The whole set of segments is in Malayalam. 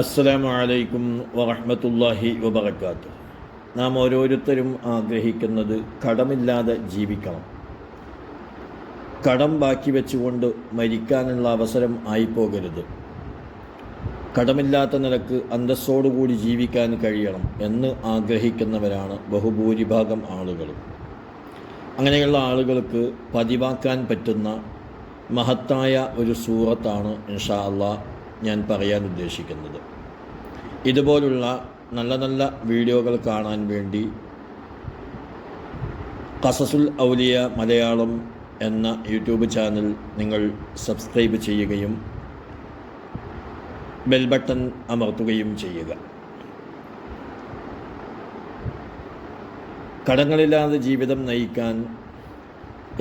അസ്സലാമു അലൈക്കും വറഹ്മത്തുള്ളാഹി വബർക്കാത്തു നാം ഓരോരുത്തരും ആഗ്രഹിക്കുന്നത് കടമില്ലാതെ ജീവിക്കണം. കടം ബാക്കി വെച്ചുകൊണ്ട് മരിക്കാനുള്ള അവസരം ആയിപ്പോകരുത്. കടമില്ലാത്ത നിലയ്ക്ക് അന്തസ്സോടുകൂടി ജീവിക്കാൻ കഴിയണം എന്ന് ആഗ്രഹിക്കുന്നവരാണ് ബഹുഭൂരിഭാഗം ആളുകളും അങ്ങനെയുള്ള ആളുകൾക്ക് പതിവാക്കാൻ പറ്റുന്ന മഹത്തായ ഒരു സൂറത്താണ് ഇൻഷാ അള്ളാ ഞാൻ പറയാൻ ഉദ്ദേശിക്കുന്നത്. ഇതുപോലുള്ള നല്ല നല്ല വീഡിയോകൾ കാണാൻ വേണ്ടി കസസുൽ ഔലിയ മലയാളം എന്ന യൂട്യൂബ് ചാനൽ നിങ്ങൾ സബ്സ്ക്രൈബ് ചെയ്യുകയും ബെൽ ബട്ടൺ അമർത്തുകയും ചെയ്യുക. കടങ്ങളില്ലാതെ ജീവിതം നയിക്കാൻ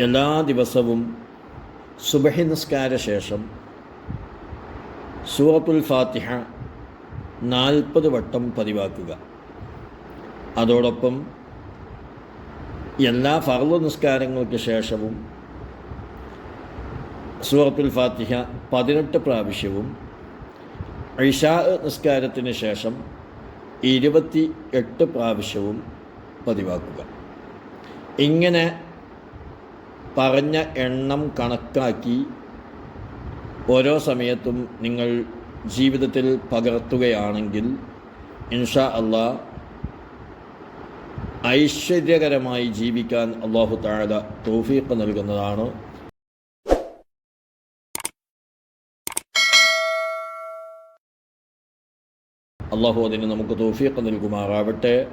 എല്ലാ ദിവസവും സുബഹി നിസ്കാര ശേഷം സൂറത്തുൽ ഫാത്തിഹ നാൽപ്പത് വട്ടം പതിവാക്കുക. അതോടൊപ്പം എല്ലാ ഫർദ് നിസ്കാരങ്ങൾക്ക് ശേഷവും സൂറത്തുൽ ഫാത്തിഹ പതിനെട്ട് പ്രാവശ്യവും ഐഷാ നിസ്കാരത്തിന് ശേഷം ഇരുപത്തി എട്ട് പ്രാവശ്യവും പതിവാക്കുക. ഇങ്ങനെ പറഞ്ഞ എണ്ണം കണക്കാക്കി ഓരോ സമയത്തും നിങ്ങൾ ജീവിതത്തിൽ പകർത്തുകയാണെങ്കിൽ ഇൻഷാ അള്ളാ ഐശ്വര്യകരമായി ജീവിക്കാൻ അള്ളാഹു താഴ തോഫീക്ക് നൽകുന്നതാണ്. നമുക്ക് നൽകുമാറാവട്ടെ.